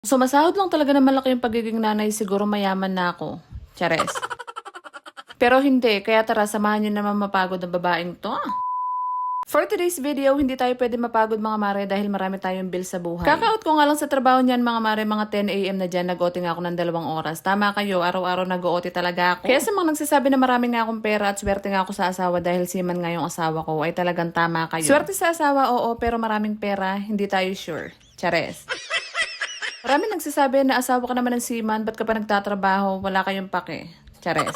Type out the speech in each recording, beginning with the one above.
Sumasahod lang talaga na malaki yung pagiging nanay, siguro mayaman na ako. Chares. Pero hindi, kaya tara, samahan nyo naman mapagod ang babaeng to. For today's video, hindi tayo pwede mapagod mga mare dahil marami tayong bill sa buhay. Kakaot ko nga lang sa trabaho niyan mga mare, mga 10am na dyan, nag-OT nga ako ng dalawang oras. Tama kayo, araw-araw nag-OT talaga ako. Kaya sa mga nagsasabi na marami nga akong pera at swerte nga ako sa asawa dahil siman nga yung asawa ko, ay talagang tama kayo. Swerte sa asawa, oo, pero maraming pera, hindi tayo sure. Chares. Marami nagsasabi na asawa ka naman ng seaman, ba't ka pa nagtatrabaho, wala kayong pake. Chares.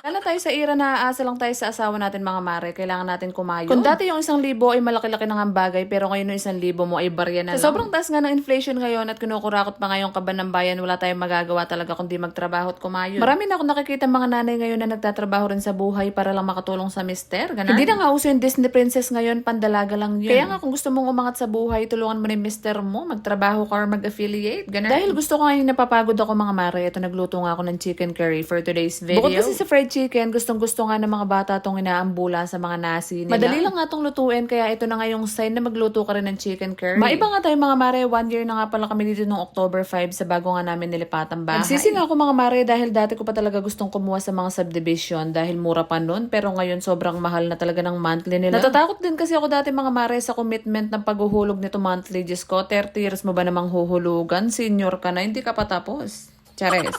Lalo tayo sa ira na aasa lang tayo sa asawa natin mga mare, kailangan natin kumayo. Kung dati yung isang libo ay malaki-laki ng ambagay, pero ngayon yung isang libo mo ay barya na Sa lang. sobrang taas nga ng inflation ngayon at kinukurakot pa ngayong kaban ng bayan, wala tayong magagawa talaga kundi magtrabaho at kumayo. Marami na ako nakikita mga nanay ngayon na nagtatrabaho rin sa buhay para lang makatulong sa mister. Ganun. Hindi na nga uso yung Disney princess ngayon, pandalaga lang yun. Kaya nga kung gusto mong umangat sa buhay, tulungan mo na yung mister mo, magtrabaho ka or mag-affiliate. Ganun. Dahil gusto ko ngayon napapagod ako mga mare, ito nagluto nga ako ng chicken curry for today's video. Bukod kasi sa fried chicken, gustong gusto nga ng mga bata tong inaambula sa mga nasi nila. Madali lang nga tong lutuin, kaya ito na nga yung sign na magluto ka rin ng chicken curry. Maiba nga tayo mga mare, one year na nga pala kami dito noong October 5 sa bago nga namin nilipatang bahay. Nagsisi nga ako mga mare dahil dati ko pa talaga gustong kumuha sa mga subdivision dahil mura pa nun, pero ngayon sobrang mahal na talaga ng monthly nila. Natatakot din kasi ako dati mga mare sa commitment ng paghuhulog nito monthly. Diyos ko, 30 years mo ba namang huhulugan? Senior ka na, hindi ka pa tapos. Chares.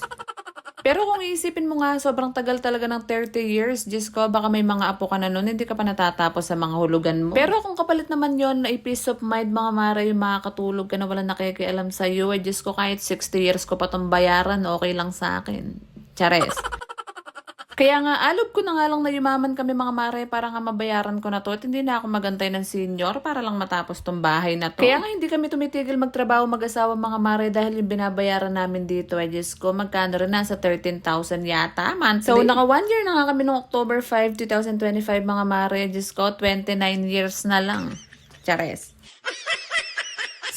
Pero kung iisipin mo nga, sobrang tagal talaga ng 30 years. Diyos ko, baka may mga apo ka na nun, hindi ka pa natatapos sa mga hulugan mo. Pero kung kapalit naman yon na peace of mind, mga mara, yung makakatulog ka na wala nakikialam sa iyo, eh, Diyos ko, kahit 60 years ko pa tong bayaran, okay lang sa akin. Chares. Kaya nga, alog ko na nga lang na yumaman kami mga mare para nga mabayaran ko na to at hindi na ako magantay ng senior para lang matapos tong bahay na to. Kaya nga hindi kami tumitigil magtrabaho mag-asawa mga mare dahil yung binabayaran namin dito ay Diyos ko, magkano rin nasa 13,000 yata monthly. So, naka one year na nga kami noong October 5, 2025 mga mare, Diyos ko, 29 years na lang. Chares.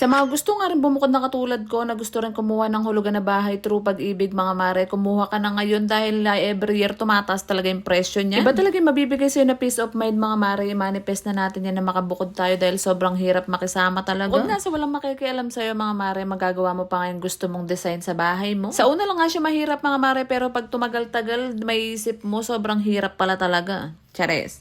Sa mga gusto nga rin bumukod na katulad ko na gusto rin kumuha ng hulugan na bahay true pag-ibig mga mare, kumuha ka na ngayon dahil uh, every year tumataas talaga yung presyo niya. Iba talaga yung mabibigay sa'yo na peace of mind mga mare, manifest na natin yan na makabukod tayo dahil sobrang hirap makisama talaga. Huwag nasa walang makikialam sa'yo mga mare, magagawa mo pa ngayon gusto mong design sa bahay mo. Sa una lang nga siya mahirap mga mare, pero pag tumagal-tagal, may isip mo sobrang hirap pala talaga. Chares.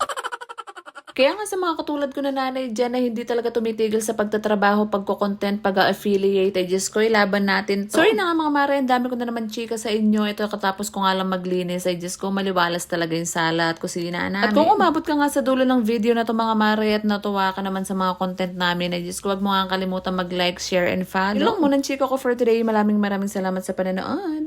Kaya nga sa mga katulad ko na nanay dyan na hindi talaga tumitigil sa pagtatrabaho, pagko-content, pag-affiliate, ay Diyos ko, ilaban natin to. Sorry na nga mga mare, ang dami ko na naman chika sa inyo. Ito katapos ko nga lang maglinis, ay Diyos ko, maliwalas talaga yung sala at kusina namin. At kung umabot ka nga sa dulo ng video na to mga mare at natuwa ka naman sa mga content namin, ay Diyos ko, wag mo nga kalimutan mag-like, share, and follow. Lang muna ang chika ko for today. Maraming maraming salamat sa panonood.